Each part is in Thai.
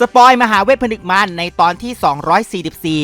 สปอยมหาเวทผนึกมันในตอนที่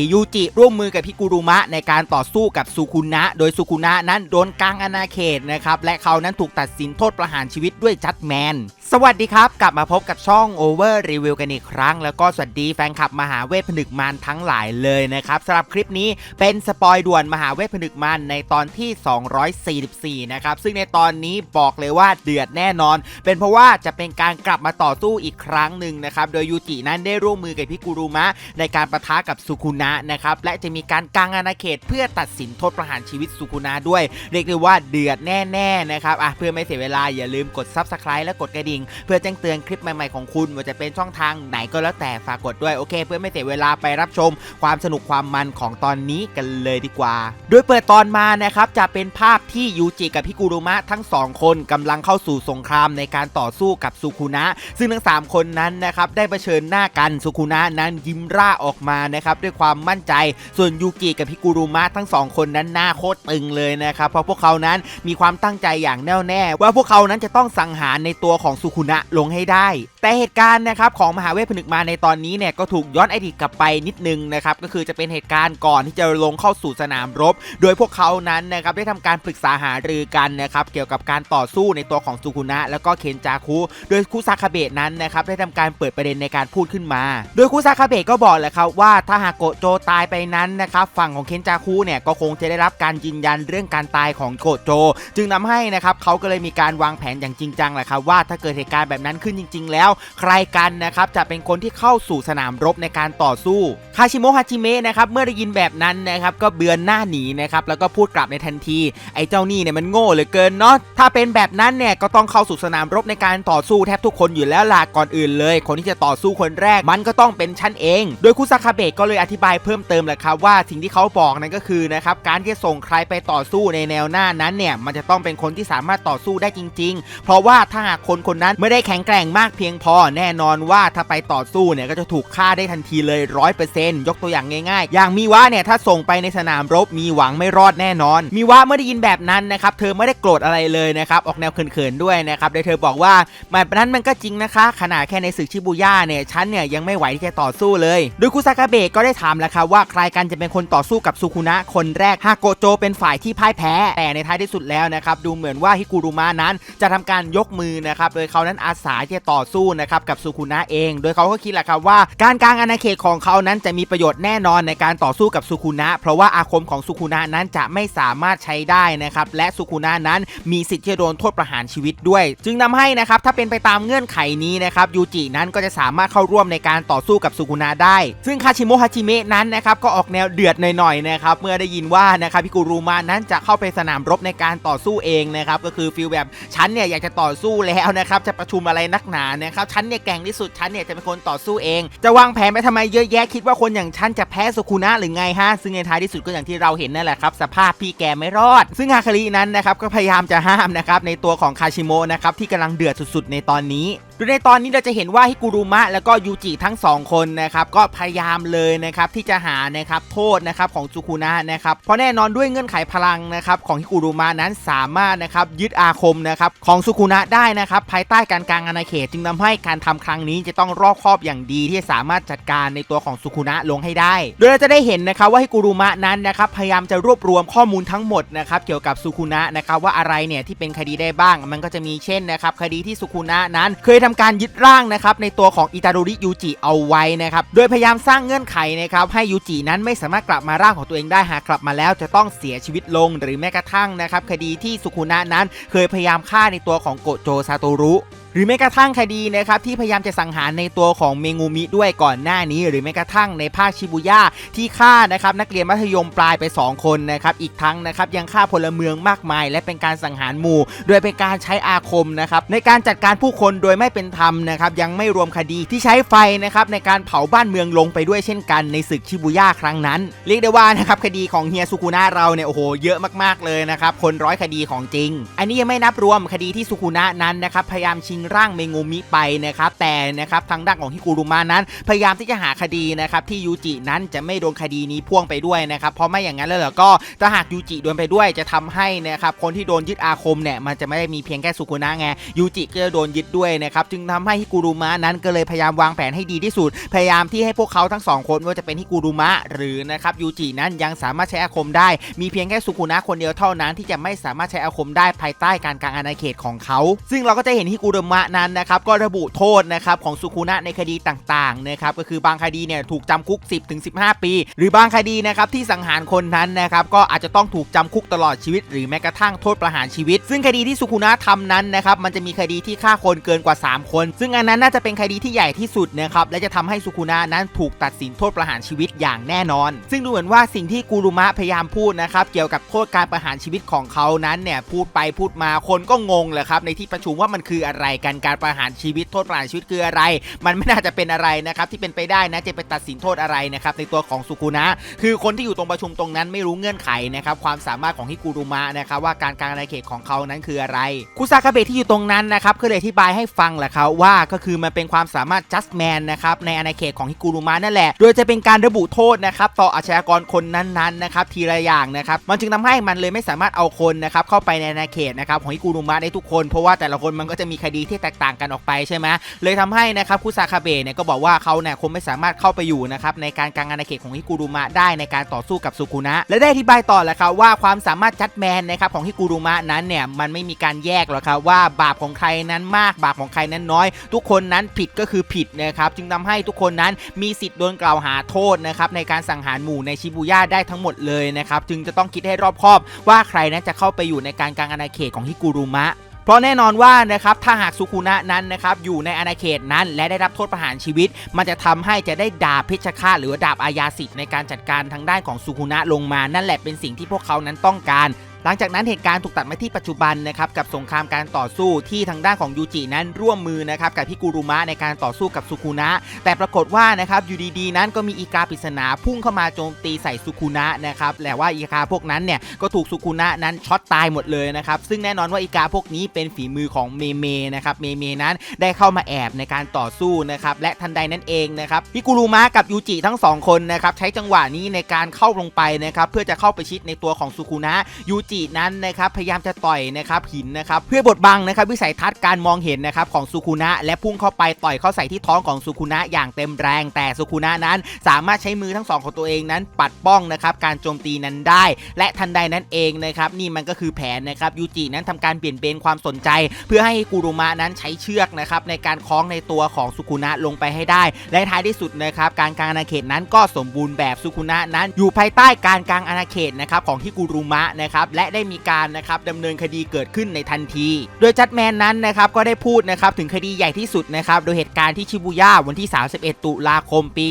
244 ยูจิร่วมมือกับพิกุรุมะในการต่อสู้กับสุคุนะ โดยสุคุนะนั้นโดนกลางอาณาเขตนะครับ และเขานั้นถูกตัดสินโทษประหารชีวิตด้วยจัดแมน สวัสดีครับ กลับมาพบกับช่อง Over Review กันอีกครั้ง แล้วก็สวัสดีแฟนคลับมหาเวทผนึกมันทั้งหลายเลยนะครับสำหรับคลิปนี้เป็นสปอยด่วนมหาเวทผนึกมันในตอนที่ 244 นะครับ ซึ่งในตอนนี้บอกเลยว่าเดือดแน่นอน เป็นเพราะว่าจะเป็นการกลับมาต่อสู้อีกครั้งหนึ่งนะครับ โดยยูจินั้นได้ร่วมมือกับพิกุรุมะ ในการประทะกับสุคุนะนะครับและจะมีการกางอาณาเขตเพื่อตัดสินโทษประหารชีวิตสุคุนะด้วย เรียกได้ว่าเดือดแน่ๆนะครับอะเพื่อไม่เสียเวลาอย่าลืมกด Subscribe และกดกระดิ่งเพื่อแจ้งเตือนคลิปใหม่ๆของคุณว่าจะเป็นช่องทางไหนก็แล้วแต่ฝากกดด้วยโอเค เพื่อไม่เสียเวลาไปรับชม ความสนุกความมันของตอนนี้กันเลยดีกว่า โดยเปิดตอนมานะครับจะเป็นภาพที่ยูจิกับพิกุรุมะทั้งสองคนกำลังเข้าสู่สงครามในการต่อสู้กับสุคุนะ ซึ่งทั้ง 3 คนนั้นนะครับได้เผชิญหน้ากันสุคุนะนั้นยิ้มร่าออกมานะครับด้วยความมั่นใจ ส่วนยูกิกับพิกุรุมะทั้งสองคนนั้นหน้าโคตรตึงเลยนะครับเพราะพวกเขานั้นมีความตั้งใจอย่างแน่วแน่ ว่าพวกเขานั้นจะต้องสังหารในตัวของสุคุนะลงให้ได้แต่เหตุการณ์นะครับของมหาเวทผนึกมาในตอนนี้เนี่ยก็ถูกย้อนอดีตกลับไปนิดนึงนะครับก็คือจะเป็นเหตุการณ์ก่อนที่จะลงเข้าสู่สนามรบ โดยพวกเขานั้นนะครับได้ทำการปรึกษาหารือกันนะครับเกี่ยวกับการต่อสู้ในตัวของสุคุนะ แล้วก็เคนจาคุโดยคุซาคาเบะนั้นนะครับได้ทำการเปิดประเด็นในการพูดขึ้นมา โดยคุซาคาเบะก็บอกแหละครับว่าถ้าหากโกโจตายไปนั้นนะครับฝั่งของเคนจาคุเนี่ยก็คงจะได้รับการยืนยันเรื่องการตายของโกโจ จึงนำให้นะครับเขาก็เลยมีการวางแผนอย่างจริงจังแหละครับว่าถ้าเกิดเหตุการณ์แบบนั้นขึ้นจริง ๆ แล้วใครกันนะครับจะเป็นคนที่เข้าสู่สนามรบในการต่อสู้คาชิโมะฮาจิเมะนะครับเมื่อได้ยินแบบนั้นนะครับก็เบือนหน้าหนีนะครับแล้วก็พูดกลับในทันที ไอ้เจ้านี่เนี่ยมันโง่เหลือเกินเนาะถ้าเป็นแบบนั้นเนี่ยก็ต้องเข้าสู่สนามรบในการต่อสู้แทบทุกคนอยู่แล้วล่ะก่อนอื่นเลย คนที่จะต่อสู้คนแรกมันก็ต้องเป็นฉันเอง โดยคุซาคาเบะก็เลยอธิบายเพิ่มเติมแหละครับว่าสิ่งที่เขาบอกนั่นก็คือนะครับการที่ส่งใครไปต่อสู้ในแนวหน้านั้นเนี่ยมันจะต้องเป็นคนที่สามารถต่อสู้ได้จริง ๆ เพราะว่าถ้าหากคนคนนั้นไม่ได้แข็งแกร่งมากเพียงพอแน่นอนว่าถ้าไปต่อสู้เนี่ยก็จะถูกฆ่าได้ทันทีเลยร้อยเปอร์เซ็นต์ยกตัวอย่างง่ายๆ อย่างมีวะเนี่ยถ้าส่งไปในสนามรบมีหวังไม่รอดแน่นอน มีวะเมื่อได้ยินแบบนั้นนะครับเธอไม่ได้โกรธอะไรเลยนะครับออกแนวเขินๆด้วยนะครับโดยเธอบอกว่าแบบนั้นมันก็จริงนะคะ ขนาดแค่ในศึกชิบูย่าเนี่ยฉันเนี่ยยังไม่ไหวที่จะต่อสู้เลยโดยคุซากาเบะก็ได้ถามแล้วครับว่าใครกันจะเป็นคนต่อสู้กับสุคุนะคนแรกฮากโกโจเป็นฝ่ายที่พ่ายแพ้ แต่ในท้ายที่สุดแล้วนะครับดูเหมือนว่าฮิกุรุมะนั้นจะทำการยกมือนะครับโดยเขานั้นอาสาที่จะต่อสู้นะครับกับสุคุนะเอง โดยเขาก็คิดแหละครับว่าการกลางอาณาเขตของเขานั้นจะมีประโยชน์แน่นอนในการต่อสู้กับสุคุนะ เพราะว่าอาคมของสุคุนะนั้นจะไม่สามารถใช้ได้นะครับและสุคุนะนั้นมีสิทธิ์ที่จะโดนโทษประหารชีวิตด้วย จึงนำให้นะครับถ้าเป็นไปตามเงื่อนไขนี้นะครับยูจินั้นก็จะสามารถเข้าร่วมในการต่อสู้กับสุคุนะได้ ซึ่งคาชิโมะฮาจิเมะนั้นนะครับก็ออกแนวเดือดหน่อยๆนะครับเมื่อได้ยินว่านะครับพิกุรุมะนั้นจะเข้าไปสนามรบในการต่อสู้เองนะครับก็คือฟีลแบบฉันเนี่ยอยากจะต่อสู้แล้วนะครับจะประชุมอะไรนักหนานะครับฉันเนี่ยแกร่งที่สุดฉันเนี่ยจะเป็นคนต่อสู้เอง จะวางแผนไปทำไมเยอะแยะคิดว่าคนอย่างฉันจะแพ้สุคุนะหรือไงฮะซึ่งในท้ายที่สุดก็อย่างที่เราเห็นนั่นแหละครับสภาพพี่แกไม่รอด ซึ่งฮาคารินั้นนะครับก็พยายามจะห้ามนะครับในตัวของคาชิโมะนะครับที่กำลังเดือดสุดๆในตอนนี้ โดยในตอนนี้เราจะเห็นว่าฮิกุรุมะแล้วก็ยูจิทั้งสองคนนะครับก็พยายามเลยนะครับที่จะหานะครับโทษนะครับของสุคุนะนะครับเพราะแน่นอนด้วยเงื่อนไขพลังนะครับของฮิกุรุมะนั้นสามารถนะครับยึดอาคมนะครับของสุคุนะได้นะครับภายใต้การกลางอาณาเขต จึงทำให้การทำครั้งนี้จะต้องรอบคอบอย่างดีที่จะสามารถจัดการในตัวของสุคุนะลงให้ได้ โดยเราจะได้เห็นนะครับว่าฮิกุรุมะนั้นนะครับพยายามจะรวบรวมข้อมูลทั้งหมดนะครับเกี่ยวกับสุคุนะนะครับว่าอะไรเนี่ยที่เป็นคดีได้บ้าง มันก็จะมีเช่นนะครับคดีที่สุคุนะนั้นเคยทำการยึดร่างนะครับในตัวของอิตารุริยูจิเอาไว้นะครับโดยพยายามสร้างเงื่อนไขนะครับให้ยูจินั้นไม่สามารถกลับมาร่างของตัวเองได้หากกลับมาแล้วจะต้องเสียชีวิตลงหรือแม้กระทั่งนะครับคดีที่สุคุนะนั้นเคยพยายามฆ่าในตัวของโกโจซาโตรุหรือแม้กระทั่งคดีนะครับที่พยายามจะสังหารในตัวของเมงูมิด้วยก่อนหน้านี้ หรือแม้กระทั่งในภาคชิบุย่าที่ฆ่านะครับนักเรียนมัธยมปลายไป 2 คนนะครับอีกทั้งนะครับยังฆ่าพลเมืองมากมาย และเป็นการสังหารหมู่ โดยเป็นการใช้อาคมนะครับในการจัดการผู้คนโดยไม่เป็นธรรมนะครับยังไม่รวมคดีที่ใช้ไฟนะครับในการเผาบ้านเมืองลงไปด้วยเช่นกันในศึกชิบุย่าครั้งนั้น เรียกได้ว่านะครับคดีของเฮียสุคุนะเราเนี่ยโอ้โหเยอะมากๆเลยนะครับคนร้อยคดีของจริง อันนี้ยังไม่นับรวมคดีที่สุคุนะนั้นนะครับพยายามชิงร่างเมโงมิไปนะครับแต่นะครับทางด้านของฮิกุรุมะนั้น พยายามที่จะหาคดีนะครับที่ยูจินั้นจะไม่โดนคดีนี้พ่วงไปด้วยนะครับเพราะไม่อย่างนั้นแล้วก็ถ้าหากยูจิโดนไปด้วยจะทำให้นะครับคนที่โดนยึดอาคมเนี่ยมันจะไม่ได้มีเพียงแค่สุคุนะไงยูจิก็จะโดนยึดด้วยนะครับจึงทำให้ฮิกุรุมะนั้นก็เลยพยายามวางแผนให้ดีที่สุด พยายามที่ให้พวกเขาทั้งสองคนไม่ว่าจะเป็นฮิกุรุมะหรือนะครับยูจินั้นยังสามารถใช้อาคมได้ มีเพียงแค่สุคุนะคนเดียวเท่านั้นที่จะไม่สามารถใช้อาคมได้ภายใต้การกางอาณาเขตของเขา ซึ่งเราก็จะเห็นฮิกุรุมะนั้นนะครับก็ระบุโทษนะครับของสุคุนะในคดีต่างๆนะครับก็คือบางคดีเนี่ยถูกจำคุก 10ถึงปี หรือบางคดีนะครับที่สังหารคนนั้นนะครับก็อาจจะต้องถูกจำคุกตลอดชีวิต หรือแม้กระทั่งโทษประหารชีวิต ซึ่งคดีที่สุคุนะทำนั้นนะครับมันจะมีคดีที่ฆ่าคนเกินกว่า 3 คน ซึ่งอันนั้นน่าจะเป็นคดีที่ใหญ่ที่สุดนะครับและจะทำให้สุคุนะนั้นถูกตัดสินโทษประหารชีวิตอย่างแน่นอน ซึ่งดูเหมือนว่าสิ่งที่กูรุมะพยายามพูดนะครับเกี่ยวกับโทษการประหารชีวิตของเขานั้นเนี่ยพูดไปพูดมาคนก็งงแหละครับในที่ประชุมว่ามันคืออะไรกันการประหารชีวิตโทษประหารชีวิตคืออะไร มันไม่น่าจะเป็นอะไรนะครับที่เป็นไปได้นะจะไปตัดสินโทษอะไรนะครับในตัวของสุคุนะคือคนที่อยู่ตรงประชุมตรงนั้นไม่รู้เงื่อนไขนะครับความสามารถของฮิกุรุมะนะครับว่าการกางอาณาเขตของเขานั้นคืออะไรคุซากาเบะที่อยู่ตรงนั้นนะครับก็เลยอธิบายให้ฟังแหละครับว่าก็คือมันเป็นความสามารถ just man นะครับในอาณาเขตของฮิกุรุมะนั่นแหละ โดยจะเป็นการระบุโทษนะครับต่ออาชญากรคนนั้นๆนะครับทีละอย่างนะครับมันจึงทำให้มันเลยไม่สามารถเอาคนนะครับเข้าไปในอาณาเขตนะครับของฮิกุรุมะได้ทุกคน เพราะว่าแต่ละคนมันก็จะมีคดีที่แตกต่างกันออกไปใช่ไหมเลยทำให้นะครับคุซากาเบะเนี่ยก็บอกว่าเขาเนี่ยคงไม่สามารถเข้าไปอยู่นะครับในการกางอาณาเขตของฮิกุรุมะได้ในการต่อสู้กับสุคุนะ และได้อธิบายต่อแหละครับว่าความสามารถจัดแมนนะครับของฮิกุรุมะนั้นเนี่ยมันไม่มีการแยกหรอกครับว่าบาปของใครนั้นมากบาปของใครนั้นน้อย ทุกคนนั้นผิดก็คือผิดนะครับจึงทำให้ทุกคนนั้นมีสิทธิ์โดนกล่าวหาโทษนะครับในการสังหารหมู่ในชิบูย่าได้ทั้งหมดเลยนะครับจึงจะต้องคิดให้รอบคอบว่าใครนั้นจะเข้าไปอยู่ในการกางอาณาเขตของฮิกุรุมะ ราะแน่นอนว่านะครับถ้าหากสุคุนะนั้นนะครับอยู่ในอาณาเขตนั้น และได้รับโทษประหารชีวิต มันจะทำให้จะได้ดาบเพชฌฆาตหรือดาบอาญาสิทธิ์ในการจัดการทางด้านของสุคุนะลงมา นั่นแหละเป็นสิ่งที่พวกเขานั้นต้องการ หลังจากนั้นเหตุการณ์ถูกตัดมาที่ปัจจุบันนะครับกับสงครามการต่อสู้ที่ทางด้านของยูจินั้นร่วมมือนะครับกับพิกุรุมะในการต่อสู้กับสุคุนะ แต่ปรากฏว่านะครับอยู่ดีๆนั้นก็มีอีกาปริศนาพุ่งเข้ามาโจมตีใส่สุคุนะนะครับแต่ว่าอีกาพวกนั้นเนี่ยก็ถูกสุคุนะนั้นช็อตตายหมดเลยนะครับซึ่งแน่นอนว่าอีกาพวกนี้เป็นฝีมือของเมเมนะครับเมเมนั้นได้เข้ามาแอบในการต่อสู้นะครับและทันใดนั้นเองนะครับพิกุรุมะกับยูจิทั้งสองคนนะครับใช้จังหวะนี้ในการเข้าลงไปนะครับเพื่อจะเข้าไปชิดในตัวของสุคุนะยูจินั้นนะครับพยายามจะต่อยนะครับหินนะครับเพื่อบดบังนะครับวิสัยทัศน์การมองเห็นนะครับของสุคุนะและพุ่งเข้าไปต่อยเข้าใส่ที่ท้องของสุคุนะอย่างเต็มแรง แต่สุคุนะนั้น สามารถใช้มือทั้งสองของตัวเองนั้นปัดป้องนะครับการโจมตีนั้นได้ และทันใดนั้นเองนะครับนี่มันก็คือแผนนะครับยูจินั้นทำการเปลี่ยนเบนความสนใจ เพื่อให้กุรุมะนั้นใช้เชือกนะครับในการคล้องในตัวของสุคุนะลงไปให้ได้ และท้ายที่สุดนะครับการกลางอาณาเขตนั้นก็สมบูรณ์แบบสุคุนะนั้น อยู่ภายใต้การกางอาณาเขตนะครับของที่กุรุมะนะครับและได้มีการนะครับดำเนินคดีเกิดขึ้นในทันที โดยจัดแมนนั้นนะครับก็ได้พูดนะครับถึงคดีใหญ่ที่สุดนะครับโดยเหตุการณ์ที่ชิบูย่าวันที่ 31 ตุลาคมปี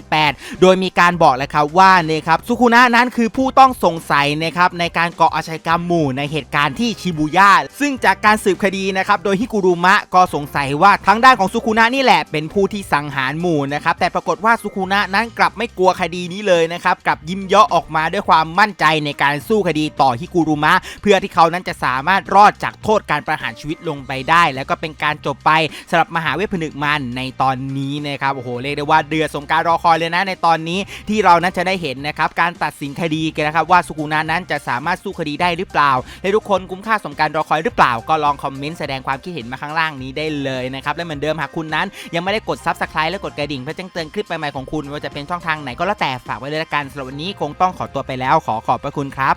2018 โดยมีการบอกเลยครับว่านะครับสุคุนะนั้นคือผู้ต้องสงสัยนะครับในการก่ออาชญากรรมหมู่ในเหตุการณ์ที่ชิบูย่าซึ่งจากการสืบคดีนะครับโดยฮิกุรุมะก็สงสัยว่าทางด้านของสุคุนะนี่แหละเป็นผู้ที่สังหารหมู่นะครับแต่ปรากฏว่าสุคุนะนั้นกลับไม่กลัวคดีนี้เลยนะครับกลับยิ้มเยาะออกมาด้วยความมั่นใจในการสู้คดีต่อฮิกุรุมะ เพื่อที่เขานั้นจะสามารถรอดจากโทษการประหารชีวิตลงไปได้ แล้วก็เป็นการจบไปสำหรับมหาเวทผนึกมันในตอนนี้นะครับโอ้โหเรียกได้ว่าเดือดสมการรอคอยเลยนะในตอนนี้ที่เรานั้นจะได้เห็นนะครับการตัดสินคดีกันนะครับว่าสุกุนะนั้นจะสามารถสู้คดีได้หรือเปล่าและทุกคนคุ้มค่าสมการรอคอยหรือเปล่า ก็ลองคอมเมนต์แสดงความคิดเห็นมาข้างล่างนี้ได้เลยนะครับและเหมือนเดิมหากคุณนั้น ยังไม่ได้กด Subscribe และกดกระดิ่งเพื่อแจ้งเตือนคลิปใหม่ๆของคุณว่าจะเป็นช่องทางไหนก็แล้วแต่ฝากไว้เลยละกันสำหรับวันนี้คงต้องขอตัวไปแล้วขอขอบพระคุณครับ